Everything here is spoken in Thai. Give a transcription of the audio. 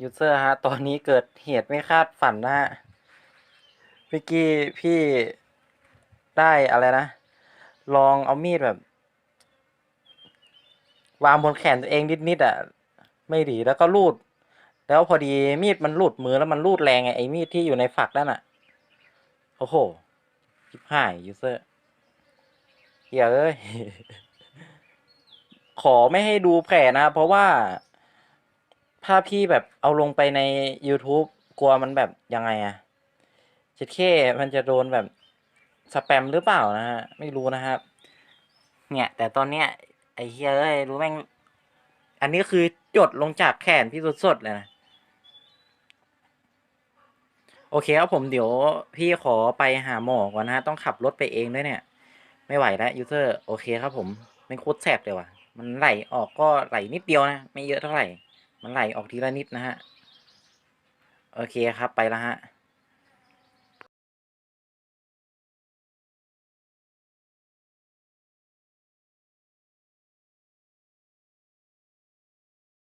ยูเซอร์ฮะ ตอนนี้เกิดเหตุไม่คาดฝันนะฮะเมื่อกี้พี่ได้อะไรนะ ลองเอามีดแบบ วางบนแขนตัวเองนิดๆอะ ไม่ดีแล้วก็รูด แล้วพอดีมีดมันหลุดมือแล้วมันรูดแรงไงไอ้มีดที่อยู่ในฝักนั่นอะ โอ้โหชิบหายยูเซอร์เหี้ยเอ้ย ขอไม่ให้ดูแผลนะ เพราะว่า ถ้าพี่แบบเอาลงไปใน YouTube กลัวมันแบบยังไงอะเจ็ดเคมันจะโดนแบบสแปมหรือเปล่านะฮะ ไม่รู้นะครับ เนี่ย แต่ตอนเนี้ยไอ้เฮียเอ้ยรู้แม่ง อันนี้คือจดลงจากแขนพี่สดๆเลยนะ โอเคครับผมเดี๋ยวพี่ขอไปหาหมอก่อนนะฮะ ต้องขับรถไปเองด้วยเนี่ย ไม่ไหวแล้วยูเซอร์ โอเคครับผม ไม่โคตรแสบเลยว่ะ มันไหลออกก็ไหลนิดเดียวนะ ไม่เยอะเท่าไหร่ มันไหลออกทีละนิดนะฮะ โอเคครับไปแล้วฮะ